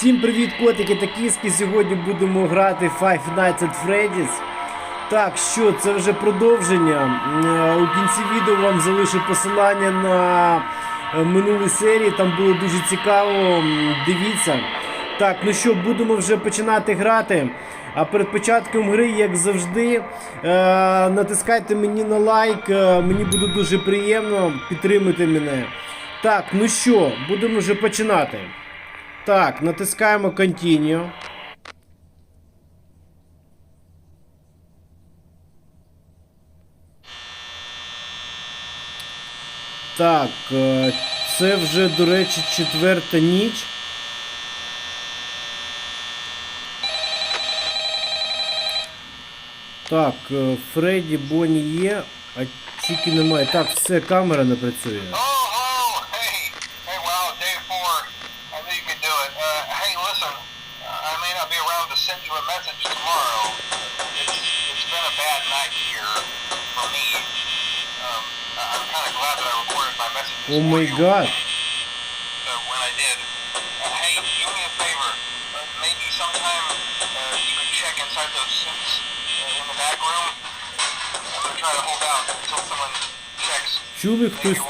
Всім привіт, котики та кіски. Сьогодні будемо грати Five Nights at Freddy's. Так, що, це вже продовження. Е, У кінці відео вам залишу посилання на е, минулі серії, там було дуже цікаво. Дивіться. Так, ну що, будемо вже починати грати. А перед початком гри, як завжди, е, натискайте мені на лайк, мені буде дуже приємно, підтримуйте мене. Так, ну що, будемо вже починати. Так, натискаємо Continue. Так, е, це вже, до речі, четверта ніч. Так, е, Фредді, Бонні є, а Чікі немає. Так, все, камера не працює. Message tomorrow. It's, it's been a bad night here for me. Um, I'm kind of glad that I recorded my message О май morning, гад. uh, when I did. Uh, hey, do me a favor. Uh, maybe sometime uh, you could check inside those suits uh, in the back room. I'm gonna try to hold out until someone checks. Чули, хтось Maybe it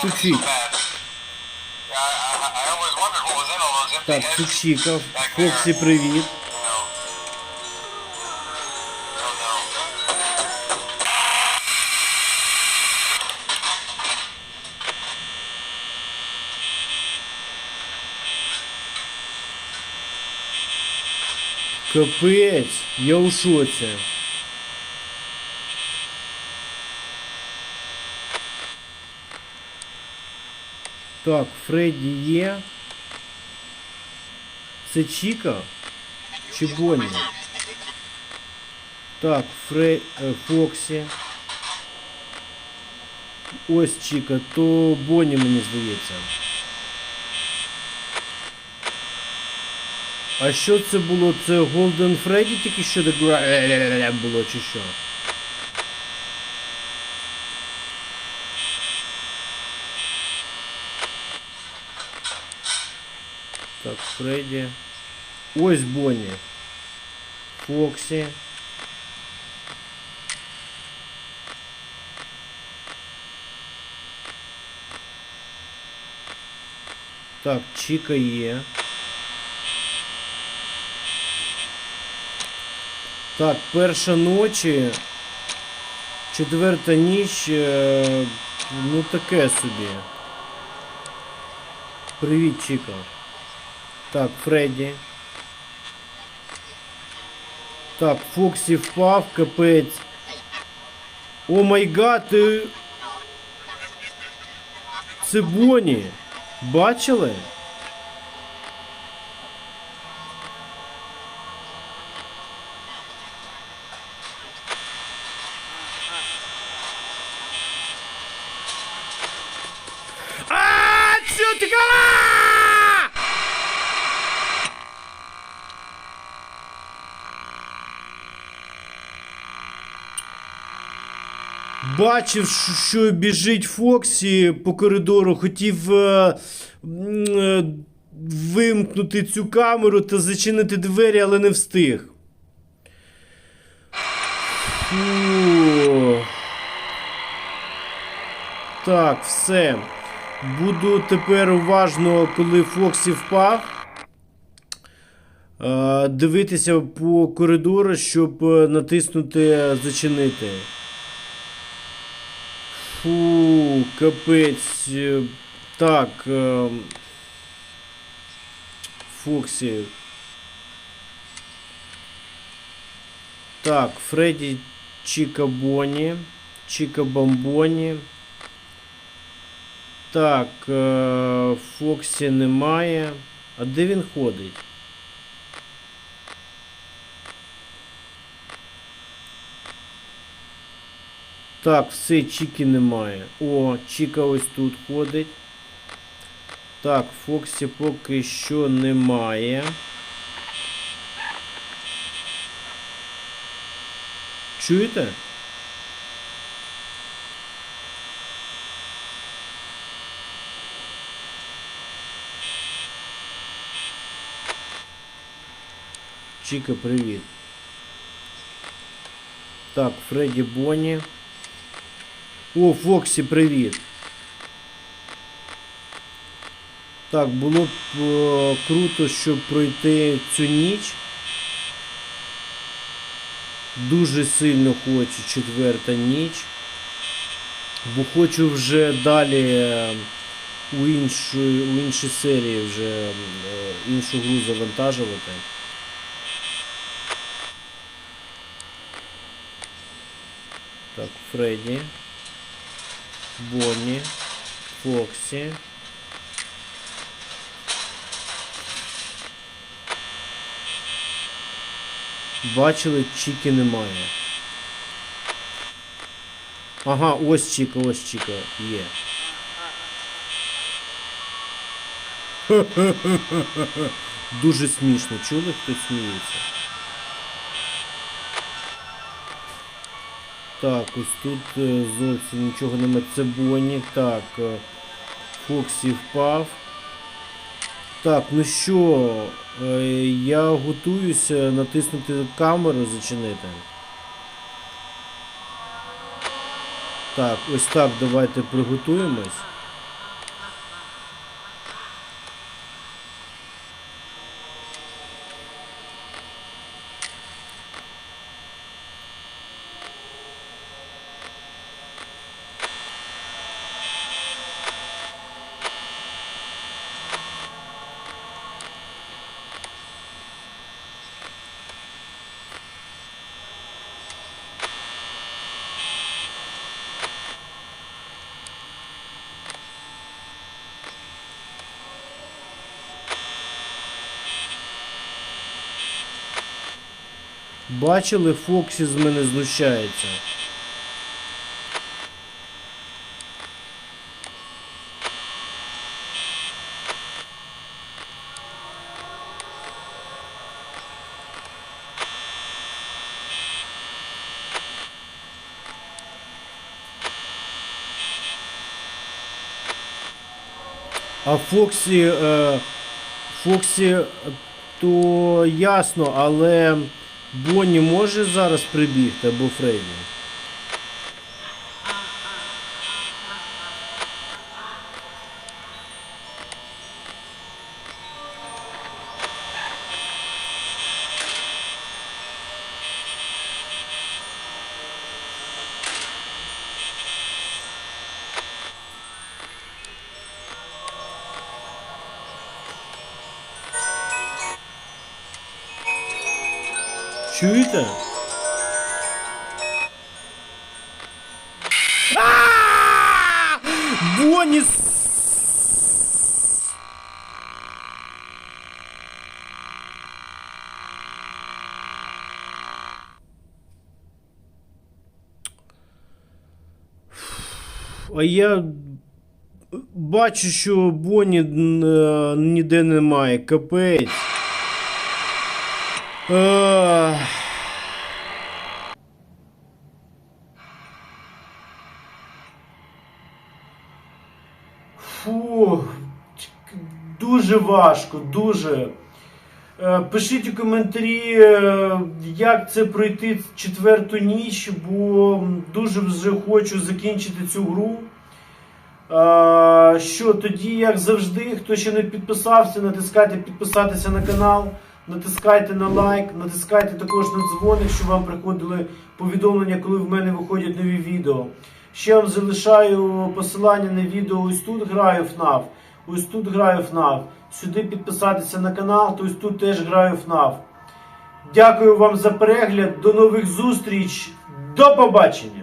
wasn't so стучить. Капець, я у шоці. Так, Фредді є. Це Чіка? Чи Бонні? Так, Фре... е, Фоксі. Ось Чіка, то Бонні, мені здається. А що це було? Це Golden Freddy тільки що де гра- було чи що? Так, Фредді. Ось Бонні. Фоксі. Так, Чіка є. Так, перша ночі. Четверта ніч. е, Ну таке собі. Привіт, Чіка. Так, Фредді. Так, Фоксі впав, капець. О май гад. Це Бонні. Бачили? Бачив, що- біжить Фоксі по коридору, хотів е, е, вимкнути цю камеру та зачинити двері, але не встиг. Фу. Так, все. Буду тепер уважно, коли Фоксі впав. е, Дивитися по коридору, щоб е, натиснути зачинити. Фу, капець. Е, Так. е, Фоксі. Так, Фредді Чіка Бонні. Чіка Так, е, Фоксі немає. А де він ходить? Так, все, Чіки немає. О, Чіка ось тут ходить. Так, Фоксі поки що немає. Чуєте? Чіка, привіт. Так, Фредді Бонні. О, Фоксі, привіт. Так, було б е, круто, щоб пройти цю ніч. Дуже сильно хочу четверта ніч. Бо хочу вже далі е, у іншу, у іншій серії вже е, іншу гру завантажувати. Так, Фредді. Бонні. Фоксі. Бачили, Чіки немає. Ага, ось Чіка, ось Чіка є. Дуже смішно. Чули, хто сміється? Так, ось тут е, зовсім нічого немає. Це Бонні. Так. е, Фоксі впав. Так, ну що, е, я готуюся натиснути камеру, зачинити. Так, ось так давайте приготуємось. Бачили, Фоксі з мене знущається. А Фоксі, е, Фоксі, е, то ясно, але Бонні може зараз прибігти або Фрейді? Чуєте? С- А я бачу, що Бонні е, ніде немає. Капець. Ах. Фу, дуже важко, дуже. Е, Пишіть у коментарі, е, як це пройти четверту ніч, бо дуже вже хочу закінчити цю гру. Е, Що тоді, як завжди, хто ще не підписався, натискайте підписатися на канал, натискайте на лайк, натискайте також на дзвоник, щоб вам приходили повідомлення, коли в мене виходять нові відео. Ще вам залишаю посилання на відео. Ось тут граю FNAF, ось тут граю FNAF. Сюди підписатися на канал, то ось тут теж граю FNAF. Дякую вам за перегляд. До нових зустріч. До побачення!